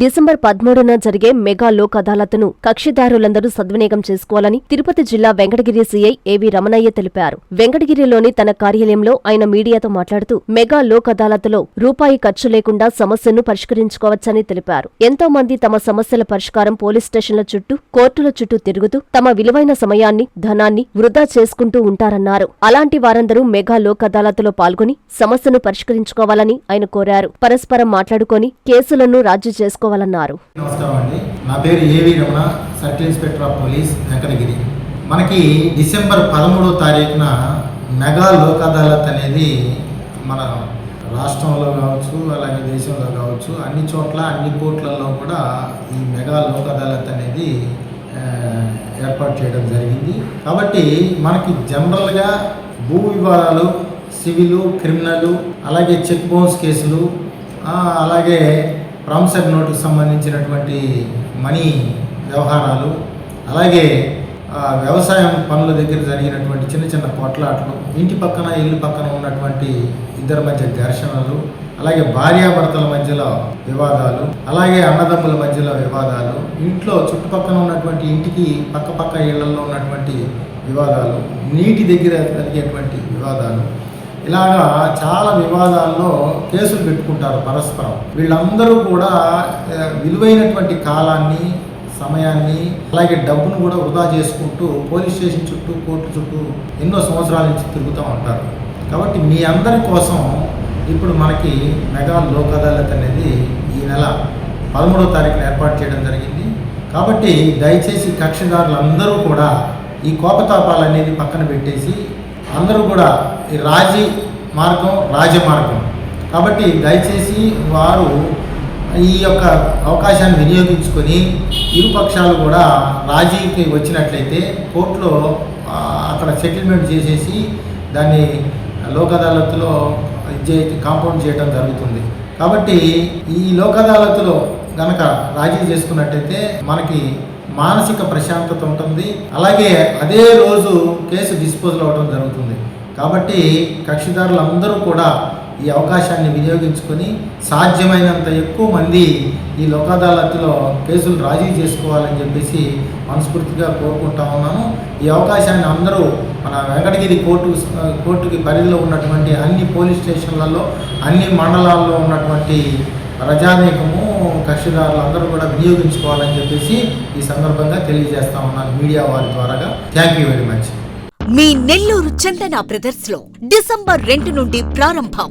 December పదమూడున జరిగే mega Lok అదాలత్ను కక్షిదారులందరూ సద్వినియోగం చేసుకోవాలని తిరుపతి జిల్లా వెంకటగిరి సీఐ ఏవి రమణయ్య తెలిపారు. వెంకటగిరిలోని తన కార్యాలయంలో ఆయన మీడియాతో మాట్లాడుతూ మెగా లోక్ అదాలత్లో రూపాయి ఖర్చు లేకుండా సమస్యను పరిష్కరించుకోవచ్చని తెలిపారు. ఎంతో మంది తమ సమస్యల పరిష్కారం పోలీస్ స్టేషన్ల చుట్టూ కోర్టుల చుట్టూ తిరుగుతూ తమ విలువైన సమయాన్ని ధనాన్ని వృధా చేసుకుంటూ ఉంటారన్నారు. అలాంటి వారందరూ మెగా లోక్ అదాలత్లో పాల్గొని సమస్యను పరిష్కరించుకోవాలని ఆయన కోరారు. పరస్పరం మాట్లాడుకొని కేసులను రాజీ చేసుకోవాలన్నారు నమస్కారం అండి నా పేరు A V Ramana circle inspector of police Venkatagiri మనకి డిసెంబర్ పదమూడో తారీఖున మెగా లోక్ అదాలత్ అనేది మన రాష్ట్రంలో కావచ్చు అలాగే దేశంలో కావచ్చు అన్ని చోట్ల అన్ని కోర్టులలో కూడా ఈ మెగా లోక్ అదాలత్ అనేది ఏర్పాటు చేయడం జరిగింది. కాబట్టి మనకి జనరల్గా భూ వివాదాలు సివిలు క్రిమినల్ అలాగే చెక్ బౌన్స్ కేసులు అలాగే ప్రామిసర్ నోటుకు సంబంధించినటువంటి మనీ వ్యవహారాలు అలాగే వ్యవసాయం పనుల దగ్గర జరిగినటువంటి చిన్న చిన్న కొట్లాటలు ఇంటి పక్కన ఇల్లు పక్కన ఉన్నటువంటి ఇద్దరి మధ్య ఘర్షణలు అలాగే భార్యాభర్తల మధ్యలో వివాదాలు అలాగే అన్నదమ్ముల మధ్యలో వివాదాలు ఇంట్లో చుట్టుపక్కల ఉన్నటువంటి ఇంటికి పక్క పక్క ఇళ్ళలో ఉన్నటువంటి వివాదాలు నీటి దగ్గర కలిగేటువంటి వివాదాలు ఇలాగా చాలా వివాదాల్లో కేసులు పెట్టుకుంటారు పరస్పరం. వీళ్ళందరూ కూడా విలువైనటువంటి కాలాన్ని సమయాన్ని అలాగే డబ్బును కూడా వృధా చేసుకుంటూ పోలీస్ స్టేషన్ చుట్టూ కోర్టు చుట్టూ ఎన్నో సంవత్సరాల నుంచి తిరుగుతూ ఉంటారు. కాబట్టి మీ అందరి కోసం ఇప్పుడు మనకి మెగా లోక్ అదాలత్ అనేది ఈ నెల పదమూడవ తారీఖున ఏర్పాటు చేయడం జరిగింది. కాబట్టి దయచేసి కక్షిదారులందరూ కూడా ఈ కోపతాపాలు అనేది పక్కన పెట్టేసి అందరూ కూడా ఈ రాజీ మార్గం రాజమార్గం కాబట్టి దయచేసి వారు ఈ యొక్క అవకాశాన్ని వినియోగించుకొని ఇరు పక్షాలు కూడా రాజీకి వచ్చినట్లయితే కోర్టులో అక్కడ సెటిల్మెంట్ చేసేసి దాన్ని లోక్ అదాలత్లో ఇది కాంపౌండ్ చేయడం జరుగుతుంది. కాబట్టి ఈ లోక్ అదాలత్లో గనక రాజీ చేసుకున్నట్టయితే మనకి మానసిక ప్రశాంతత ఉంటుంది. అలాగే అదే రోజు కేసు డిస్పోజల్ అవ్వడం జరుగుతుంది. కాబట్టి కక్షిదారులందరూ కూడా ఈ అవకాశాన్ని వినియోగించుకొని సాధ్యమైనంత ఎక్కువ మంది ఈ లోక్ అదాలత్లో కేసులు రాజీ చేసుకోవాలని చెప్పేసి మనస్ఫూర్తిగా కోరుకుంటా ఉన్నాను. ఈ అవకాశాన్ని అందరూ మన వెంకటగిరి కోర్టు కోర్టుకి పరిధిలో ఉన్నటువంటి అన్ని పోలీస్ స్టేషన్లలో అన్ని మండలాల్లో ఉన్నటువంటి ప్రజానీకము కక్షిదారులు అందరూ కూడా వినియోగించుకోవాలని చెప్పేసి ఈ సందర్భంగా తెలియజేస్తా ఉన్నాను మీడియా వారి ద్వారాగా. థ్యాంక్ యూ వెరీ మచ్ మీ నెల్లూరు చందన బ్రదర్స్లో డిసెంబర్ రెండు నుండి ప్రారంభం.